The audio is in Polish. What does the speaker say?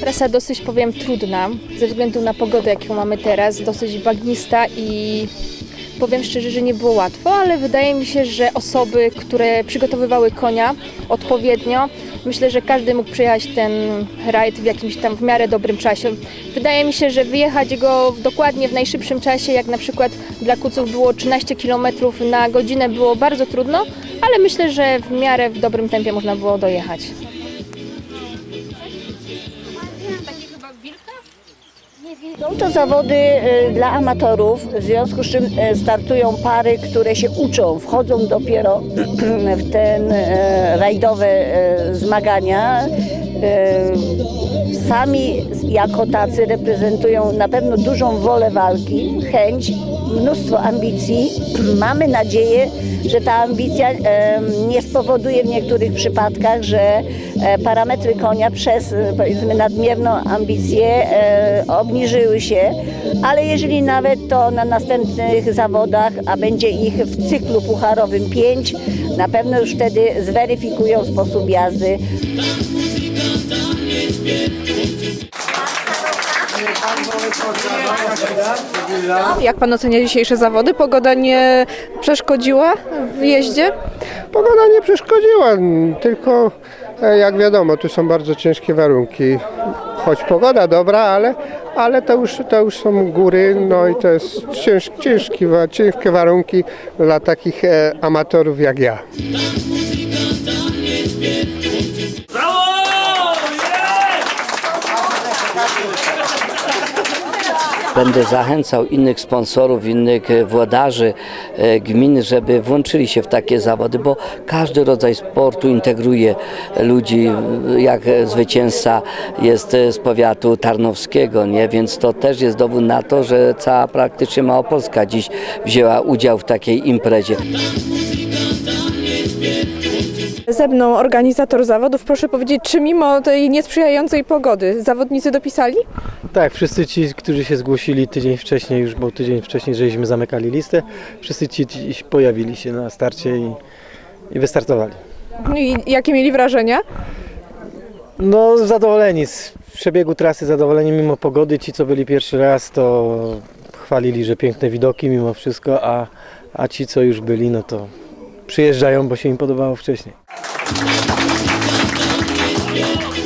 Trasa dosyć, powiem, trudna, ze względu na pogodę, jaką mamy teraz, dosyć bagnista i powiem szczerze, że nie było łatwo, ale wydaje mi się, że osoby, które przygotowywały konia odpowiednio, myślę, że każdy mógł przejechać ten rajd w jakimś tam w miarę dobrym czasie. Wydaje mi się, że wyjechać go dokładnie w najszybszym czasie, jak na przykład dla kuców było 13 km na godzinę, było bardzo trudno, ale myślę, że w miarę w dobrym tempie można było dojechać. Są to zawody e, dla amatorów, w związku z czym e, startują pary, które się uczą, wchodzą dopiero w ten e, rajdowe zmagania. Sami jako tacy reprezentują na pewno dużą wolę walki, chęć, mnóstwo ambicji. Mamy nadzieję, że ta ambicja nie spowoduje w niektórych przypadkach, że e, parametry konia przez e, powiedzmy nadmierną ambicję e, obniżyły się, ale jeżeli nawet to na następnych zawodach, a będzie ich w cyklu pucharowym pięć, na pewno już wtedy zweryfikują sposób jazdy. Jak pan ocenia dzisiejsze zawody? Pogoda nie przeszkodziła w jeździe? Pogoda nie przeszkodziła, tylko e, jak wiadomo, tu są bardzo ciężkie warunki. Choć pogoda dobra, ale, ale to, już, to już są góry, no i to jest cięż, ciężki, ciężkie warunki dla takich e, amatorów jak ja. Będę zachęcał innych sponsorów, innych e, włodarzy e, gmin, żeby włączyli się w takie zawody, bo każdy rodzaj sportu integruje ludzi, e, jak zwycięzca jest z powiatu tarnowskiego, nie? więc to też jest dowód na to, że cała praktycznie Małopolska dziś wzięła udział w takiej imprezie. Ze mną organizator zawodów. Proszę powiedzieć, czy mimo tej niesprzyjającej pogody zawodnicy dopisali? Tak, wszyscy ci, którzy się zgłosili tydzień wcześniej, już bo tydzień wcześniej, żeśmy zamykali listę, wszyscy ci dziś pojawili się na starcie i, i wystartowali. I jakie mieli wrażenia? No zadowoleni z przebiegu trasy, zadowoleni mimo pogody. Ci, co byli pierwszy raz, to chwalili, że piękne widoki mimo wszystko, a, a ci, co już byli, no to przyjeżdżają, bo się im podobało wcześniej. Thank you.